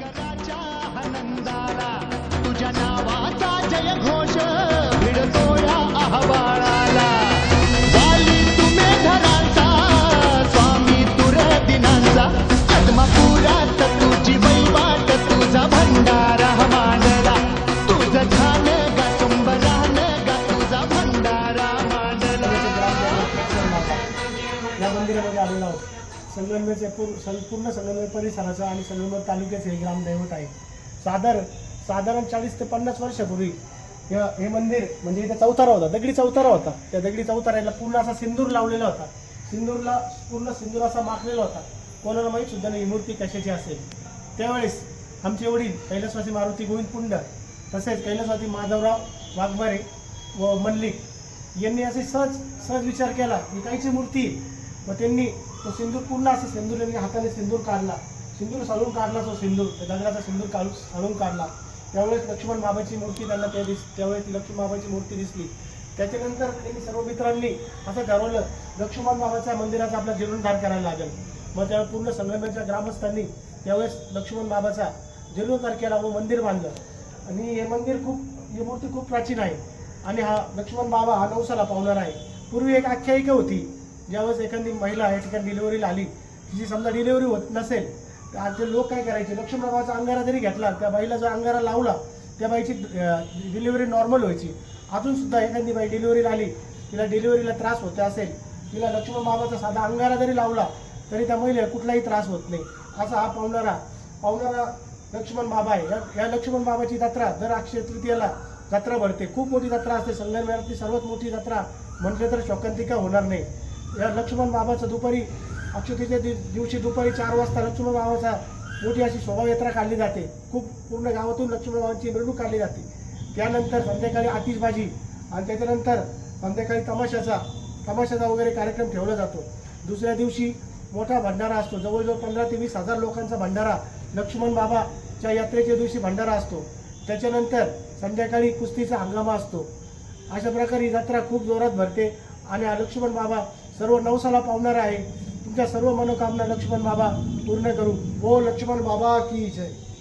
या स्वामी तुर भंडारा भंडारा मंदिरामध्ये आलेला होता संगमनेरचे पूर्ण संपूर्ण संगमनेर परिसराचा आणि संगमनेर तालुक्याचे हे ग्रामदैवत आहे. साधार साधारण चाळीस ते पन्नास वर्षापूर्वी या हे मंदिर म्हणजे इथे चौतारा होता दगडी चौतारा होता. त्या दगडी चौताऱ्याला पूर्ण असा सिंदूर लावलेला होता. सिंदूरला पूर्ण सिंदूर असा माखलेला होता. कोणाला माहीत सुद्धा नाही ही मूर्ती कशाची असेल. त्यावेळेस आमचे वडील कैलासवासी मारुती गोविंद पुंड तसेच कैलासवासी माधवराव वाघमारे व मल्लिक यांनी असे सहज सहज विचार केला ही काहीची मूर्ती व मग त्यांनी तो सिंदूर पूर्ण असं सिंदूर यांनी हाताने सिंदूर काढला. सिंदूर साळून काढला तो सिंदूर त्या दगडाचा सिंदूर काढून साळून काढला. त्यावेळेस लक्ष्मण बाबाची मूर्ती त्यांना त्या दिस त्यावेळेस ती लक्ष्मण बाबाची मूर्ती दिसली. त्याच्यानंतर त्यांनी सर्व मित्रांनी असं ठरवलं लक्ष्मण बाबाच्या मंदिराचा आपला जीर्णोद्धार करायला लागेल. मग त्यावेळेस पूर्ण संगमेच्या ग्रामस्थांनी त्यावेळेस लक्ष्मण बाबाचा जीर्णोद्धार केला व मंदिर बांधलं. आणि हे मंदिर खूप ही मूर्ती खूप प्राचीन आहे. आणि हा लक्ष्मण बाबा हा नवसाला पावणार आहे. पूर्वी एक आख्यायिका होती. ज्यावेळेस एखादी महिला या ठिकाणी डिलिव्हरीला आली तिची समजा डिलिव्हरी होत नसेल तर आजचे लोक काय करायचे? लक्ष्मण बाबाचा अंगारा जरी घेतला त्या बाईला जर अंगारा लावला त्या बाईची डिलिव्हरी नॉर्मल व्हायची. अजूनसुद्धा एखादी बाई डिलिव्हरीला आली तिला डिलिव्हरीला त्रास होत असेल तिला लक्ष्मणबाबाचा साधा अंगारा जरी लावला तरी त्या महिलेला कुठलाही त्रास होत नाही. असा हा पावणारा पावणारा लक्ष्मण बाबा आहे. या- या लक्ष्मण बाबाची जत्रा दर अक्षय तृतीयाला जत्रा भरते. खूप मोठी जत्रा असते. संगमनेरातली सर्वात मोठी जत्रा म्हटलं तर शोकांतिका होणार नाही. या लक्ष्मण बाबाचं दुपारी अक्षतेच्या दिवशी दुपारी चार वाजता लक्ष्मण बाबाचा मोठी अशी शोभायात्रा काढली जाते. खूप पूर्ण गावातून लक्ष्मण बाबांची मिरवणूक काढली जाते. त्यानंतर संध्याकाळी आतिषबाजी आणि त्याच्यानंतर संध्याकाळी तमाशाचा तमाशाचा वगैरे कार्यक्रम ठेवला जातो. दुसऱ्या दिवशी मोठा भंडारा असतो. जवळजवळ पंधरा ते वीस हजार लोकांचा भंडारा लक्ष्मण बाबाच्या यात्रेच्या दिवशी भंडारा असतो. त्याच्यानंतर संध्याकाळी कुस्तीचा हंगामा असतो. अशा प्रकारे ही जत्रा खूप जोरात भरते आणि लक्ष्मण बाबा सर्व नवसाला पावणार आहे. तुमच्या सर्व मनोकामना लक्ष्मण बाबा पूर्ण करू. हो लक्ष्मण बाबा की जय.